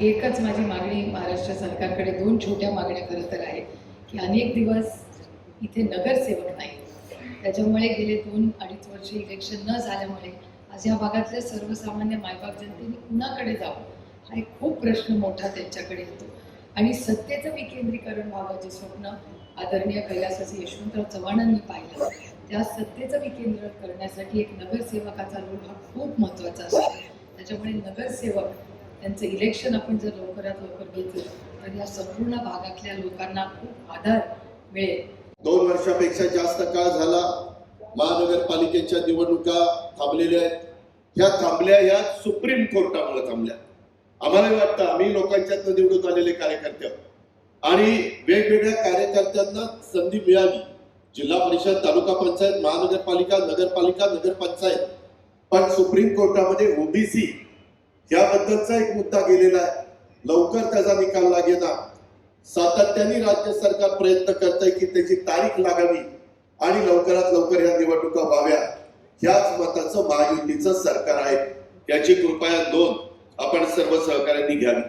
एकच माझी मागणी महाराष्ट्र सरकारकडे दोन छोट्या मागण्या खरं तर आहे की अनेक दिवस इथे नगरसेवक नाही. त्याच्यामुळे गेले दोन अडीच वर्ष इलेक्शन न झाल्यामुळे आज या भागातल्या सर्वसामान्य मायबाप जनतेने कुणाकडे जावं? हा एक खूप प्रश्न मोठा त्यांच्याकडे येतो. आणि सत्तेचं विकेंद्रीकरण व्हावं जे स्वप्न आदरणीय कैलासाचे यशवंतराव चव्हाणांनी पाहिलं त्या सत्तेचं विकेंद्र करण्यासाठी एक नगरसेवकाचा रोल हा खूप महत्त्वाचा असतो. त्याच्यामुळे नगरसेवक त्यांचं इलेक्शन आपण जर लवकरात लवकर घेतलं तर या संपूर्ण भागातल्या लोकांना खूप आधार मिळेल. दोन वर्षापेक्षा जास्त काळ झाला महानगरपालिकेच्या निवडणुका थांबलेल्या आहेत. ह्या थांबल्या ह्या सुप्रीम कोर्टामुळे थांबल्या. आम्हालाही वाटतं आम्ही लोकांच्यात निवडून आलेले कार्यकर्ते आणि वेगवेगळ्या कार्यकर्त्यांना संधी मिळाली जिल्हा परिषद तालुका पंचायत महानगरपालिका नगरपालिका नगरपंचायत. पण सुप्रीम कोर्टामध्ये ओबीसी याबद्दलचा एक मुद्दा गेलेला आहे. लवकर त्याचा निकाल लागेना सातत्याने राज्य सरकार प्रयत्न करत आहे की त्याची तारीख लागावी आणि लवकरात लवकर या निवडणुका व्हाव्या. ह्याच मताचं महायुतीचं सरकार आहे. याची कृपया नोंद आपण सर्व सहकार्यांनी घ्यावी.